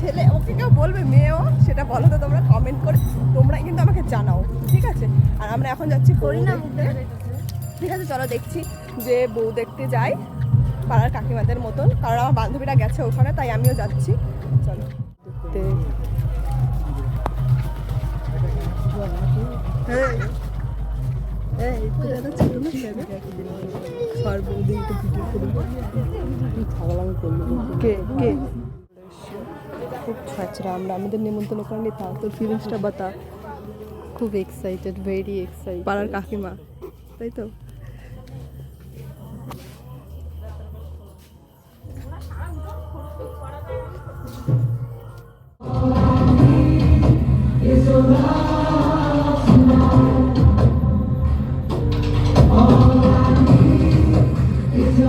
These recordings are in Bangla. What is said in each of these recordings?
ছেলে ওকে কেউ বলবে মেয়েও সেটা বলো তো তোমরা কমেন্ট করে তোমরা কিন্তু আমাকে জানাও ঠিক আছে আর আমরা এখন যাচ্ছি বউ দেখতে ঠিক আছে চলো দেখছি যে বউ দেখতে যাই পাড়ার কাকিমাদের মতন কারণ আমার বান্ধবীরা গেছে ওখানে তাই আমিও যাচ্ছি চলো দেখতে এই, এই, তুই এত ছোট না কেন? সর বৌদি একটু ভিডিও করব কে কে খুব ছাচরা আমরা আমাদের নিমন্ত্রণ করেনি তাও তোর ফিলিংসটা বাতা খুব এক্সাইটেড ভেরি এক্সাইটেড পাড়ার কাকিমা। তাই তো?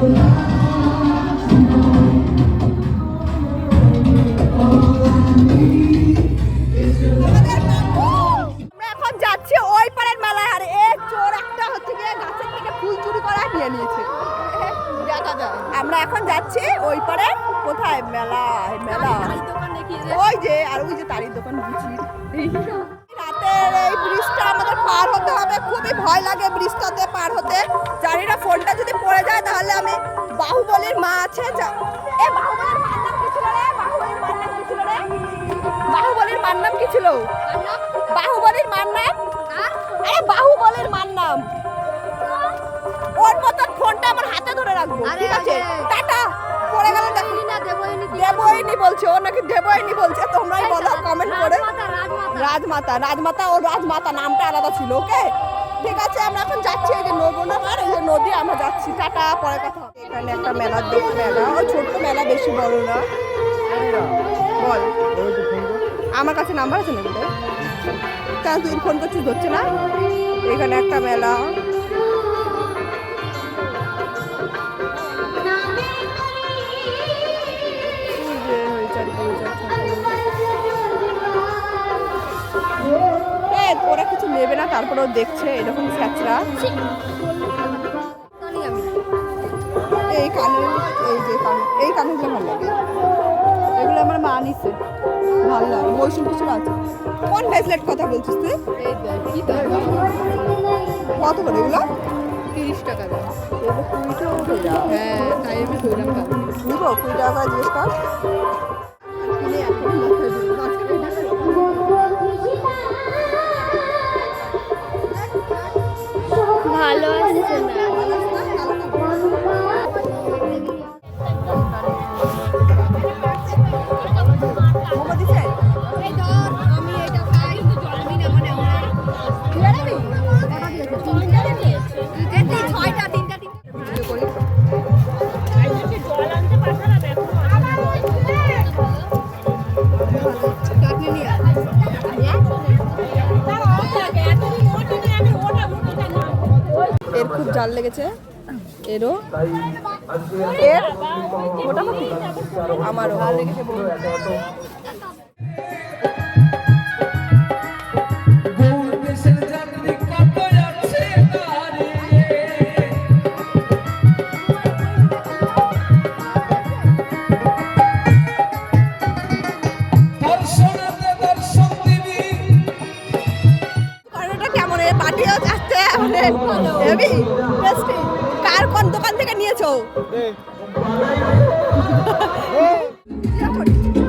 আমরা আমরা এখন যাচ্ছি ওই পাড়ে কোথায়? মেলা মেলা। ওই যে আর ওই যে তারির দোকান বুঝি রাতের এই ব্রিজটা আমাদের পার হতে হবে। খুবই ভয় লাগে ব্রিজটাতে পার হতে। জানি না ফোনটা যদি পড়ে যায় তাহলে আমি বাহুবলীর মা আছে। এ বাহুবলীর মার নাম কি ছিল রে? বাহুবলীর মার নাম কি ছিল রে? বাহুবলীর মার নাম কি ছিল? বাহুবলীর মার নাম? আরে বাহুবলীর মার নাম। ওর মতন ফোনটা আমার হাতে ধরে রাখব ঠিক আছে? টাটা। পড়ে গেলে দেবইনি বলছে ও নাকি দেবইনি বলছে। তোমরাই বলো কমেন্ট করে। রাজমাতা রাজমাতা। ও রাজমাতা নামটা আলাদা ছিল ওকে? ঠিক আছে আমরা এখন যাচ্ছি এই যে নবনগর এই যে নদী আমরা যাচ্ছি। টাটা পরে কথা হবে। এখানে একটা মেলার দেখ মেলা ওই ছোট্ট মেলা বেশি বড় না। বল। আমার কাছে নাম্বার আছে নাকি তোর কেন তুই ফোন করছিস ধরছে না? এখানে একটা মেলা। তারপরেও দেখছে এরকম স্যাচরা এই কানের এই যে কানের এই কানেরগুলো ভালো লাগে। এগুলো আমার মা নিচ্ছে ভালো লাগে। মৌসুম কিছু আছে। কোন ব্রেসলেট কথা বলছিস তুই? কত করে এগুলো? তিরিশ টাকা টাকা হ্যাঁ তাই আমি কালকে। নিবো কুড়ি টাকা জিজ্ঞেস কর এখন মাথায় এর খুব জাল লেগেছে এরও এর মোটামুটি আমারও ভালো লেগেছে বলুন। হেভি টেস্টি কার কোন দোকান থেকে নিয়েছো?